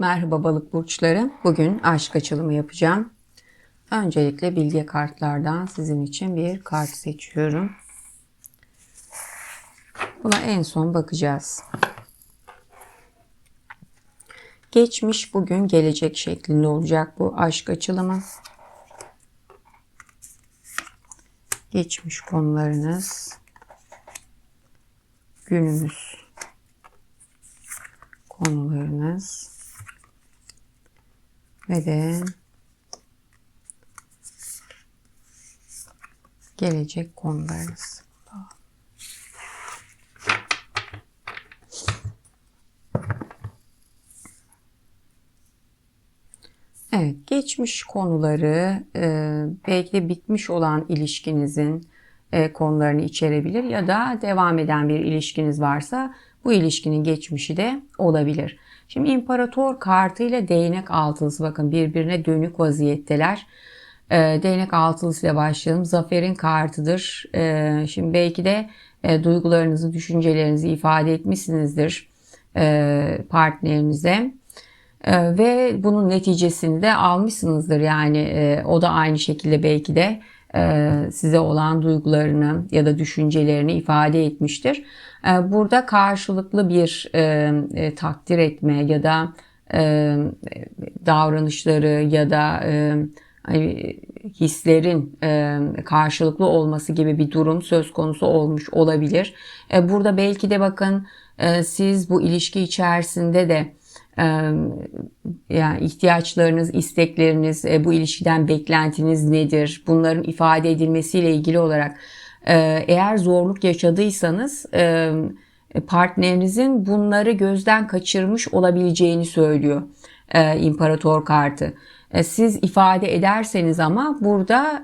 Merhaba balık burçları. Bugün aşk açılımı yapacağım. Öncelikle bilgi kartlardan sizin için bir kart seçiyorum. Buna en son bakacağız. Geçmiş, bugün, gelecek şeklinde olacak bu aşk açılımı. Geçmiş konularınız, günümüz konularınız ve de gelecek konularınız. Evet, geçmiş konuları e, belki de bitmiş olan ilişkinizin e, konularını içerebilir ya da devam eden bir ilişkiniz varsa bu ilişkinin geçmişi de olabilir. Şimdi imparator kartı ile değnek altılısı bakın birbirine dönük vaziyetteler. E, değnek altılısı ile başlayalım. Zaferin kartıdır. E, şimdi belki de e, duygularınızı, düşüncelerinizi ifade etmişsinizdir e, partnerinize. E, ve bunun neticesini de almışsınızdır. Yani e, o da aynı şekilde belki de e, size olan duygularını ya da düşüncelerini ifade etmiştir. E, burada karşılıklı bir e, takdir etme ya da davranışları ya da hani, hislerin karşılıklı olması gibi bir durum söz konusu olmuş olabilir. Burada belki de bakın siz bu ilişki içerisinde de yani ihtiyaçlarınız, istekleriniz, bu ilişkiden beklentiniz nedir? Bunların ifade edilmesiyle ilgili olarak eğer zorluk yaşadıysanız partnerinizin bunları gözden kaçırmış olabileceğini söylüyor imparator kartı. Siz ifade ederseniz ama burada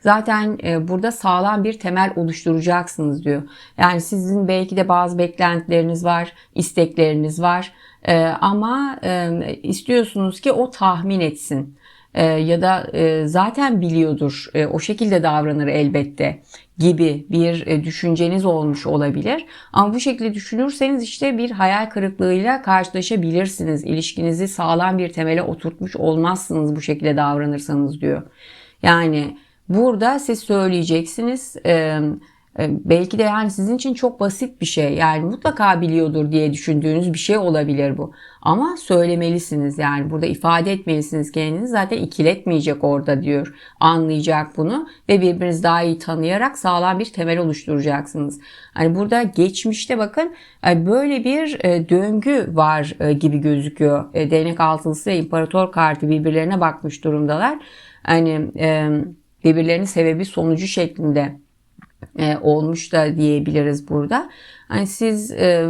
zaten burada sağlam bir temel oluşturacaksınız diyor. Yani sizin belki de bazı beklentileriniz var, istekleriniz var e, ama e, istiyorsunuz ki o tahmin etsin e, ya da e, zaten biliyordur e, o şekilde davranır elbette gibi bir e, düşünceniz olmuş olabilir. Ama bu şekilde düşünürseniz işte bir hayal kırıklığıyla karşılaşabilirsiniz. İlişkinizi sağlam bir temele oturtmuş olmazsınız bu şekilde davranırsanız diyor. Yani burada siz söyleyeceksiniz. E, belki de yani sizin için çok basit bir şey. Yani mutlaka biliyordur diye düşündüğünüz bir şey olabilir bu. Ama söylemelisiniz yani burada ifade etmelisiniz kendinizi. Zaten ikiletmeyecek orada diyor. Anlayacak bunu ve birbirinizi daha iyi tanıyarak sağlam bir temel oluşturacaksınız. Hani burada geçmişte bakın e, böyle bir e, döngü var gibi gözüküyor. Değnek altılısı ve imparator kartı birbirlerine bakmış durumdalar. Hani birbirlerinin sebebi sonucu şeklinde e, olmuş da diyebiliriz burada. Yani siz e,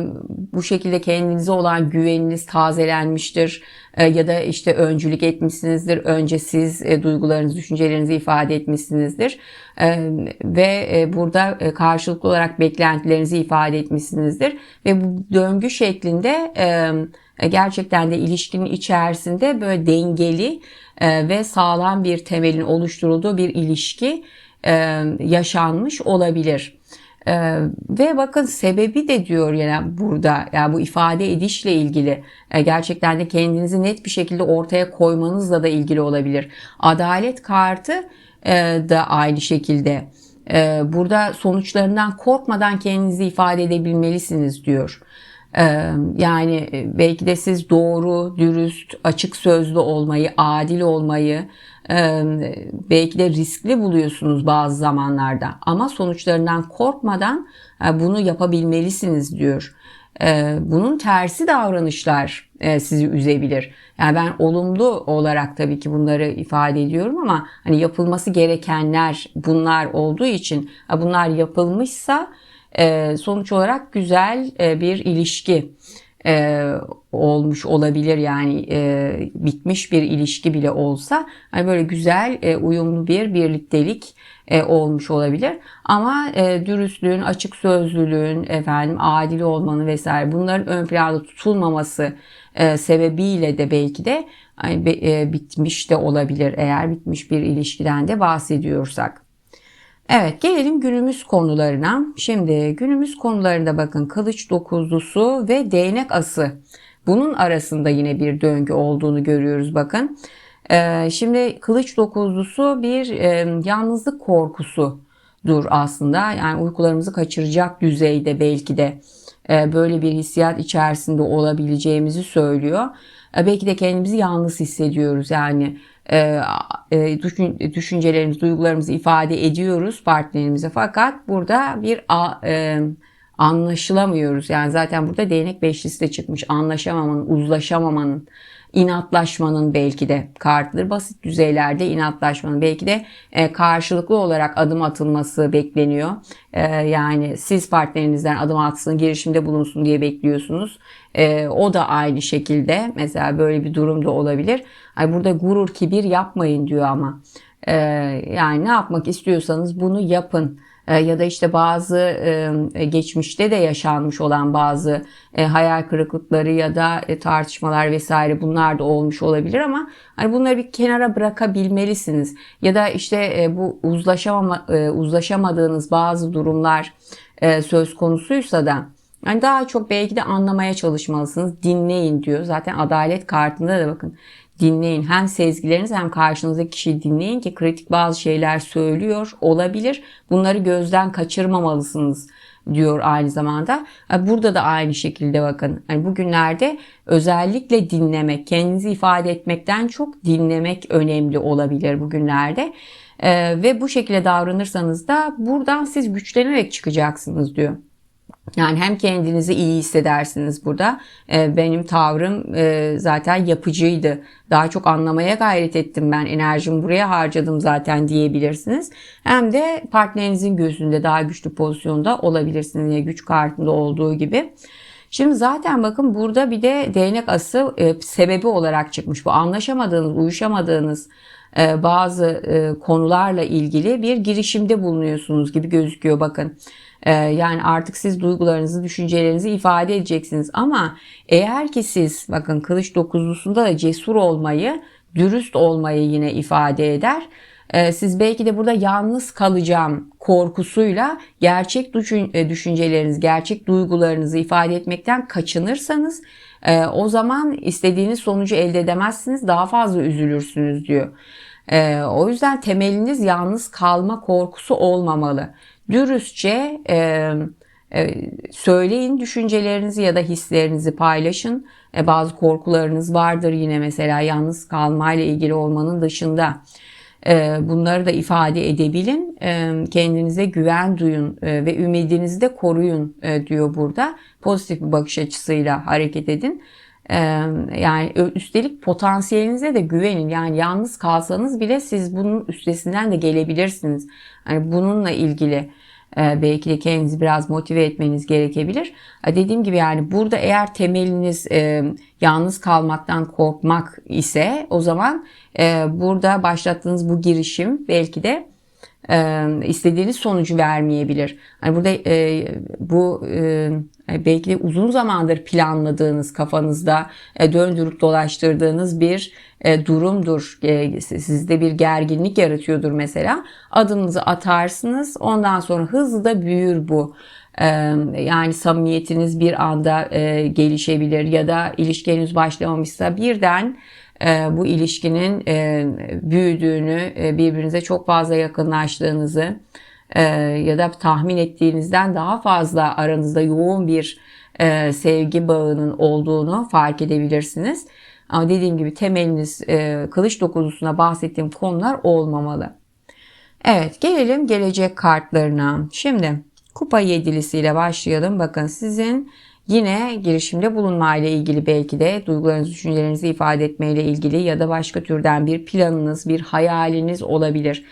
bu şekilde kendinize olan güveniniz tazelenmiştir e, ya da işte öncülük etmişsinizdir. Önce siz e, duygularınızı, düşüncelerinizi ifade etmişsinizdir e, ve e, burada e, karşılıklı olarak beklentilerinizi ifade etmişsinizdir ve bu döngü şeklinde e, gerçekten de ilişkinin içerisinde böyle dengeli e, ve sağlam bir temelin oluşturulduğu bir ilişki e, yaşanmış olabilir. Ee, ve bakın sebebi de diyor yani burada yani bu ifade edişle ilgili e, gerçekten de kendinizi net bir şekilde ortaya koymanızla da ilgili olabilir. Adalet kartı e, da aynı şekilde e, burada sonuçlarından korkmadan kendinizi ifade edebilmelisiniz diyor. E, yani e, belki de siz doğru, dürüst, açık sözlü olmayı, adil olmayı, belki de riskli buluyorsunuz bazı zamanlarda ama sonuçlarından korkmadan bunu yapabilmelisiniz diyor. Bunun tersi davranışlar sizi üzebilir. Yani ben olumlu olarak tabii ki bunları ifade ediyorum ama hani yapılması gerekenler bunlar olduğu için bunlar yapılmışsa sonuç olarak güzel bir ilişki e, olmuş olabilir. Yani e, bitmiş bir ilişki bile olsa hani böyle güzel e, uyumlu bir birliktelik e, olmuş olabilir. Ama e, dürüstlüğün açık sözlülüğün efendim adil olmanın vesaire bunların ön planda tutulmaması e, sebebiyle de belki de hani, e, bitmiş de olabilir. Eğer bitmiş bir ilişkiden de bahsediyorsak. Evet gelelim günümüz konularına. Şimdi günümüz konularında bakın kılıç dokuzlusu ve değnek ası Bunun arasında yine bir döngü olduğunu görüyoruz bakın. Ee, şimdi kılıç dokuzlusu bir e, yalnızlık korkusudur aslında. Yani uykularımızı kaçıracak düzeyde belki de e, böyle bir hissiyat içerisinde olabileceğimizi söylüyor. E, belki de kendimizi yalnız hissediyoruz. Yani düşüncelerimizi, duygularımızı ifade ediyoruz partnerimize fakat burada bir e, anlaşılamıyoruz. Yani zaten burada değnek beşlisi de çıkmış. Anlaşamamanın, uzlaşamamanın, inatlaşmanın belki de kartıdır. Basit düzeylerde inatlaşmanın belki de e, karşılıklı olarak adım atılması bekleniyor. E, yani siz partnerinizden adım atsın, girişimde bulunsun diye bekliyorsunuz. E, o da aynı şekilde mesela böyle bir durum da olabilir. Ay burada gurur, kibir yapmayın diyor ama. E, yani ne yapmak istiyorsanız bunu yapın. E, ya da işte bazı e, geçmişte de yaşanmış olan bazı e, hayal kırıklıkları ya da tartışmalar vesaire bunlar da olmuş olabilir ama hani bunları bir kenara bırakabilmelisiniz. Ya da işte bu uzlaşamama, uzlaşamadığınız bazı durumlar söz konusuysa da yani daha çok belki de anlamaya çalışmalısınız. Dinleyin diyor. Zaten adalet kartında da bakın dinleyin. Hem sezgileriniz hem karşınızdaki kişiyi dinleyin ki kritik bazı şeyler söylüyor olabilir. Bunları gözden kaçırmamalısınız diyor aynı zamanda. Burada da aynı şekilde bakın. Yani bugünlerde özellikle dinlemek, kendinizi ifade etmekten çok dinlemek önemli olabilir bugünlerde. Ee, ve bu şekilde davranırsanız da buradan siz güçlenerek çıkacaksınız diyor. Yani hem kendinizi iyi hissedersiniz burada. Ee, benim tavrım e, zaten yapıcıydı. Daha çok anlamaya gayret ettim ben. Enerjimi buraya harcadım zaten diyebilirsiniz. Hem de partnerinizin gözünde daha güçlü pozisyonda olabilirsiniz. Yani güç kartında olduğu gibi. Şimdi zaten bakın burada bir de değnek ası e, sebebi olarak çıkmış. Bu anlaşamadığınız, uyuşamadığınız e, bazı konularla ilgili bir girişimde bulunuyorsunuz gibi gözüküyor bakın. Ee, yani artık siz duygularınızı, düşüncelerinizi ifade edeceksiniz. Ama eğer ki siz bakın kılıç dokuzlusunda da cesur olmayı, dürüst olmayı yine ifade eder. Ee, siz belki de burada yalnız kalacağım korkusuyla gerçek e, düşünceleriniz, gerçek duygularınızı ifade etmekten kaçınırsanız e, o zaman istediğiniz sonucu elde edemezsiniz, daha fazla üzülürsünüz diyor. Ee, o yüzden temeliniz yalnız kalma korkusu olmamalı dürüstçe e, e, söyleyin düşüncelerinizi ya da hislerinizi paylaşın. E, bazı korkularınız vardır yine mesela yalnız kalmayla ilgili olmanın dışında. E, bunları da ifade edebilin. E, kendinize güven duyun e, ve ümidinizi de koruyun e, diyor burada. Pozitif bir bakış açısıyla hareket edin. Yani üstelik potansiyelinize de güvenin. Yani yalnız kalsanız bile siz bunun üstesinden de gelebilirsiniz. Yani bununla ilgili belki de kendinizi biraz motive etmeniz gerekebilir. Dediğim gibi yani burada eğer temeliniz yalnız kalmaktan korkmak ise o zaman burada başlattığınız bu girişim belki de e, istediğiniz sonucu vermeyebilir. Yani burada e, bu e, belki uzun zamandır planladığınız kafanızda e, döndürüp dolaştırdığınız bir e, durumdur. E, sizde bir gerginlik yaratıyordur mesela. Adımınızı atarsınız. Ondan sonra hızlı da büyür bu. E, yani samimiyetiniz bir anda e, gelişebilir ya da ilişkiniz başlamamışsa birden bu ilişkinin e, büyüdüğünü, e, birbirinize çok fazla yakınlaştığınızı ya da tahmin ettiğinizden daha fazla aranızda yoğun bir sevgi bağının olduğunu fark edebilirsiniz. Ama dediğim gibi temeliniz kılıç dokuzusuna bahsettiğim konular olmamalı. Evet gelelim gelecek kartlarına. Şimdi kupa yedilisiyle başlayalım. Bakın sizin Yine girişimde bulunma ile ilgili belki de duygularınızı, düşüncelerinizi ifade etme ile ilgili ya da başka türden bir planınız, bir hayaliniz olabilir.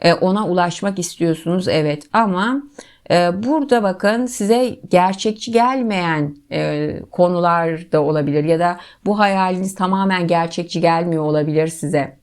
E, ona ulaşmak istiyorsunuz evet ama e, burada bakın size gerçekçi gelmeyen e, konular da olabilir ya da bu hayaliniz tamamen gerçekçi gelmiyor olabilir size.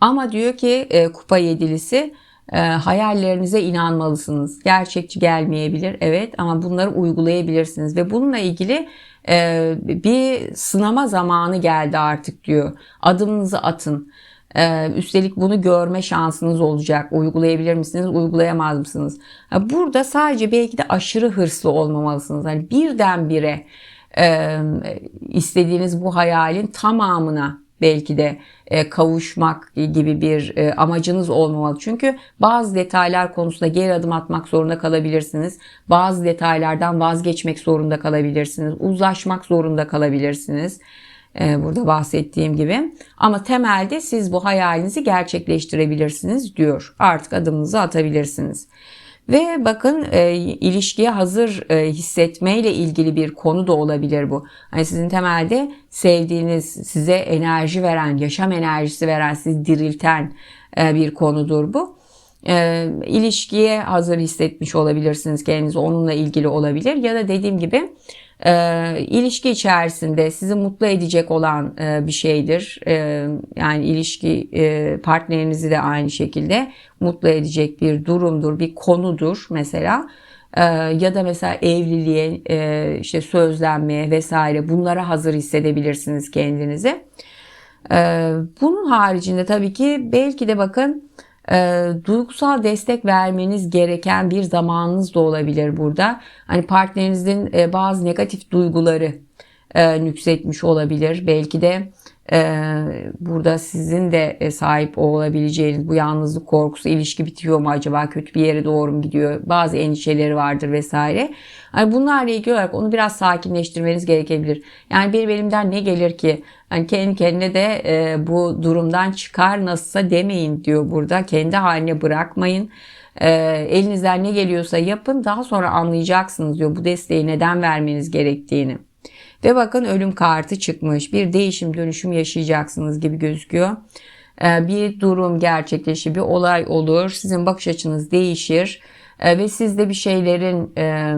Ama diyor ki kupa yedilisi e, hayallerinize inanmalısınız. Gerçekçi gelmeyebilir evet ama bunları uygulayabilirsiniz ve bununla ilgili e, bir sınama zamanı geldi artık diyor. Adımınızı atın. Ee, üstelik bunu görme şansınız olacak. Uygulayabilir misiniz, uygulayamaz mısınız? Burada sadece belki de aşırı hırslı olmamalısınız. Hani birdenbire e, istediğiniz bu hayalin tamamına belki de e, kavuşmak gibi bir e, amacınız olmamalı. Çünkü bazı detaylar konusunda geri adım atmak zorunda kalabilirsiniz. Bazı detaylardan vazgeçmek zorunda kalabilirsiniz. Uzlaşmak zorunda kalabilirsiniz. E, burada bahsettiğim gibi. Ama temelde siz bu hayalinizi gerçekleştirebilirsiniz diyor. Artık adımınızı atabilirsiniz. Ve bakın e, ilişkiye hazır e, hissetmeyle ilgili bir konu da olabilir bu. Hani sizin temelde sevdiğiniz, size enerji veren, yaşam enerjisi veren, sizi dirilten e, bir konudur bu. E, ilişkiye hazır hissetmiş olabilirsiniz kendinizi onunla ilgili olabilir ya da dediğim gibi e, ilişki içerisinde sizi mutlu edecek olan e, bir şeydir. E, yani ilişki e, partnerinizi de aynı şekilde mutlu edecek bir durumdur, bir konudur mesela. E, ya da mesela evliliğe, e, işte sözlenmeye vesaire bunlara hazır hissedebilirsiniz kendinizi. E, bunun haricinde tabii ki belki de bakın e, duygusal destek vermeniz gereken bir zamanınız da olabilir burada. Hani partnerinizin e, bazı negatif duyguları e, nüksetmiş olabilir. Belki de burada sizin de e, sahip olabileceğiniz bu yalnızlık korkusu ilişki bitiyor mu acaba kötü bir yere doğru mu gidiyor bazı endişeleri vardır vesaire. Yani bunlarla ilgili olarak onu biraz sakinleştirmeniz gerekebilir. Yani benim elimden ne gelir ki yani kendi kendine de e, bu durumdan çıkar nasılsa demeyin diyor burada kendi haline bırakmayın. E, elinizden ne geliyorsa yapın daha sonra anlayacaksınız diyor bu desteği neden vermeniz gerektiğini. Ve bakın ölüm kartı çıkmış. Bir değişim dönüşüm yaşayacaksınız gibi gözüküyor. Ee, bir durum gerçekleşir, bir olay olur. Sizin bakış açınız değişir ee, ve siz de bir şeylerin e,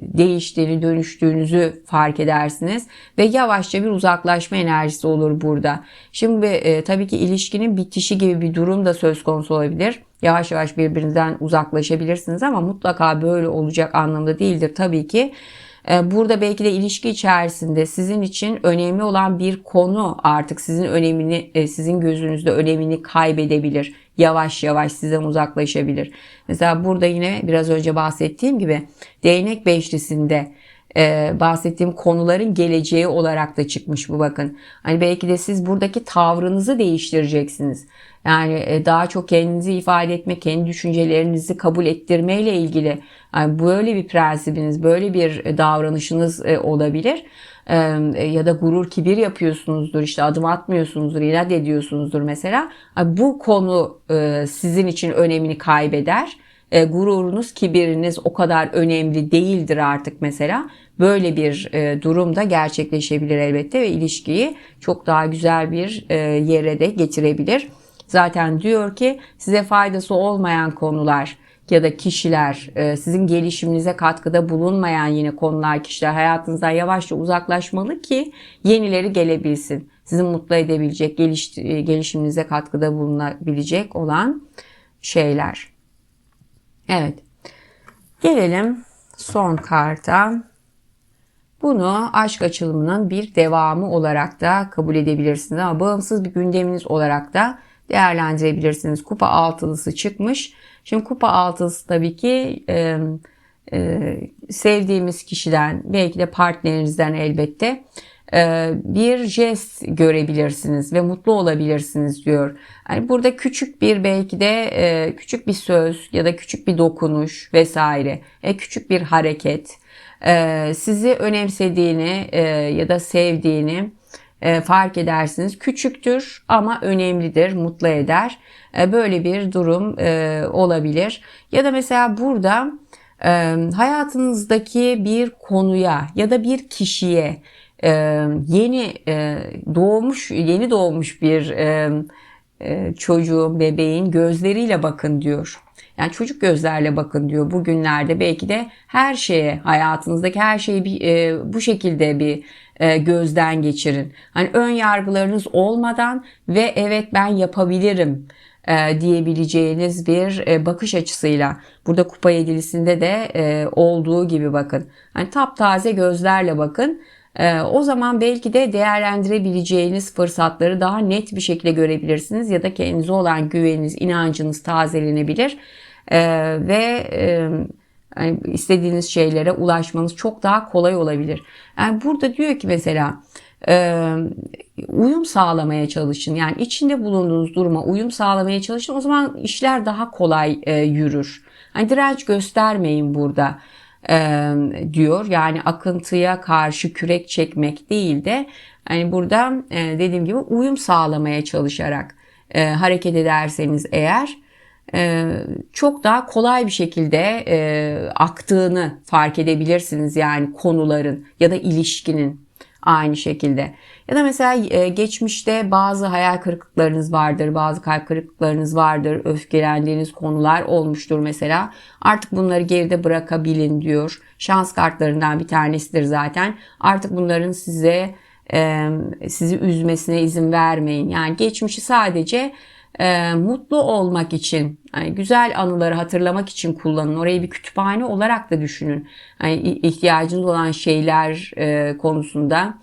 değiştiğini, dönüştüğünüzü fark edersiniz ve yavaşça bir uzaklaşma enerjisi olur burada. Şimdi e, tabii ki ilişkinin bitişi gibi bir durum da söz konusu olabilir. Yavaş yavaş birbirinizden uzaklaşabilirsiniz ama mutlaka böyle olacak anlamda değildir tabii ki. Ee, burada belki de ilişki içerisinde sizin için önemli olan bir konu artık sizin önemini, e, sizin gözünüzde önemini kaybedebilir. Yavaş yavaş sizden uzaklaşabilir. Mesela burada yine biraz önce bahsettiğim gibi değnek beşlisinde e, bahsettiğim konuların geleceği olarak da çıkmış bu bakın. Hani belki de siz buradaki tavrınızı değiştireceksiniz. Yani e, daha çok kendinizi ifade etme, kendi düşüncelerinizi kabul ettirmeyle ilgili yani böyle bir prensibiniz, böyle bir davranışınız e, olabilir. E, ya da gurur, kibir yapıyorsunuzdur, işte adım atmıyorsunuzdur, inat ediyorsunuzdur mesela. Bu konu sizin için önemini kaybeder. Gururunuz, kibiriniz o kadar önemli değildir artık mesela. Böyle bir durumda gerçekleşebilir elbette ve ilişkiyi çok daha güzel bir yere de getirebilir. Zaten diyor ki size faydası olmayan konular ya da kişiler, e, sizin gelişiminize katkıda bulunmayan yine konular, kişiler hayatınızdan yavaşça uzaklaşmalı ki yenileri gelebilsin. Sizi mutlu edebilecek, geliş, e, gelişiminize katkıda bulunabilecek olan şeyler. Evet. Gelelim son karta. Bunu aşk açılımının bir devamı olarak da kabul edebilirsiniz ama bağımsız bir gündeminiz olarak da değerlendirebilirsiniz. Kupa altılısı çıkmış. Şimdi kupa altılısı tabii ki e, e, sevdiğimiz kişiden belki de partnerinizden elbette e, bir jest görebilirsiniz ve mutlu olabilirsiniz diyor. Yani burada küçük bir belki de e, küçük bir söz ya da küçük bir dokunuş vesaire, e, küçük bir hareket e, sizi önemsediğini e, ya da sevdiğini e, fark edersiniz. Küçüktür ama önemlidir, mutlu eder. E, böyle bir durum olabilir. Ya da mesela burada hayatınızdaki bir konuya ya da bir kişiye yeni doğmuş, yeni doğmuş bir çocuğun, bebeğin gözleriyle bakın diyor. Yani çocuk gözlerle bakın diyor bugünlerde belki de her şeye hayatınızdaki her şeyi bir, e, bu şekilde bir e, gözden geçirin. Hani ön yargılarınız olmadan ve evet ben yapabilirim e, diyebileceğiniz bir e, bakış açısıyla burada kupa yedilisinde de e, olduğu gibi bakın. Hani taptaze gözlerle bakın. E, o zaman belki de değerlendirebileceğiniz fırsatları daha net bir şekilde görebilirsiniz ya da kendinize olan güveniniz, inancınız tazelenebilir. E, ve e, Yani istediğiniz şeylere ulaşmanız çok daha kolay olabilir. Yani burada diyor ki mesela e, uyum sağlamaya çalışın. Yani içinde bulunduğunuz duruma uyum sağlamaya çalışın. O zaman işler daha kolay e, yürür. Hani direnç göstermeyin burada e, diyor. Yani akıntıya karşı kürek çekmek değil de hani burada e, dediğim gibi uyum sağlamaya çalışarak e, hareket ederseniz eğer çok daha kolay bir şekilde e, aktığını fark edebilirsiniz yani konuların ya da ilişkinin aynı şekilde. Ya da mesela e, geçmişte bazı hayal kırıklıklarınız vardır, bazı kalp kırıklıklarınız vardır, öfkelendiğiniz konular olmuştur mesela. Artık bunları geride bırakabilin diyor. Şans kartlarından bir tanesidir zaten. Artık bunların size e, sizi üzmesine izin vermeyin. Yani geçmişi sadece e, mutlu olmak için, yani güzel anıları hatırlamak için kullanın. Orayı bir kütüphane olarak da düşünün. Yani ihtiyacınız olan şeyler e, konusunda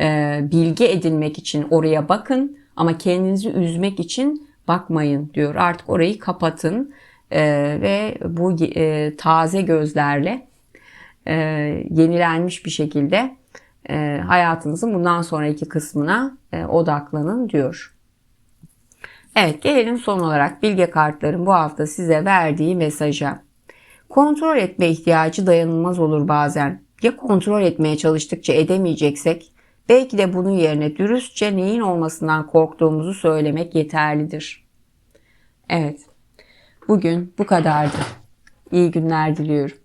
e, bilgi edinmek için oraya bakın ama kendinizi üzmek için bakmayın diyor. Artık orayı kapatın e, ve bu e, taze gözlerle e, yenilenmiş bir şekilde e, hayatınızın bundan sonraki kısmına e, odaklanın diyor. Evet gelelim son olarak bilge kartların bu hafta size verdiği mesaja. Kontrol etme ihtiyacı dayanılmaz olur bazen. Ya kontrol etmeye çalıştıkça edemeyeceksek belki de bunun yerine dürüstçe neyin olmasından korktuğumuzu söylemek yeterlidir. Evet. Bugün bu kadardı. İyi günler diliyorum.